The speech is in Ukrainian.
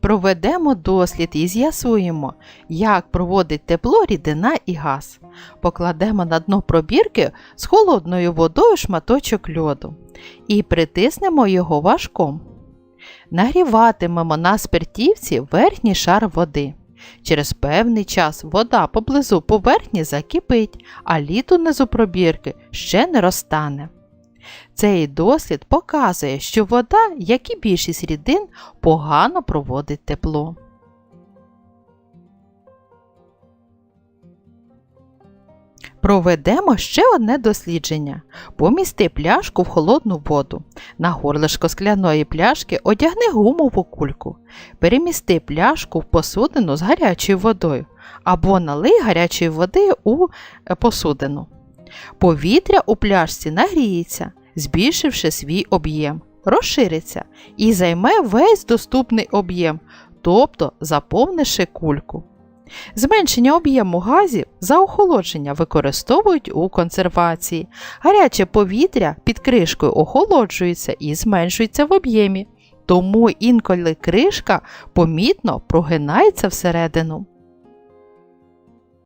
Проведемо дослід і з'ясуємо, як проводить тепло рідина і газ. Покладемо на дно пробірки з холодною водою шматочок льоду і притиснемо його важком. Нагріватимемо на спиртівці верхній шар води. Через певний час вода поблизу поверхні закипить, а лід унизу пробірки ще не розтане. Цей дослід показує, що вода, як і більшість рідин, погано проводить тепло. Проведемо ще одне дослідження. Помісти пляшку в холодну воду. На горлишко скляної пляшки одягни гумову кульку. Перемісти пляшку в посудину з гарячою водою або налий гарячої води у е, посудину. Повітря у пляшці нагріється, збільшивши свій об'єм, розшириться і займе весь доступний об'єм, тобто заповнивши кульку. Зменшення об'єму газів за охолодження використовують у консервації. Гаряче повітря під кришкою охолоджується і зменшується в об'ємі, тому інколи кришка помітно прогинається всередину.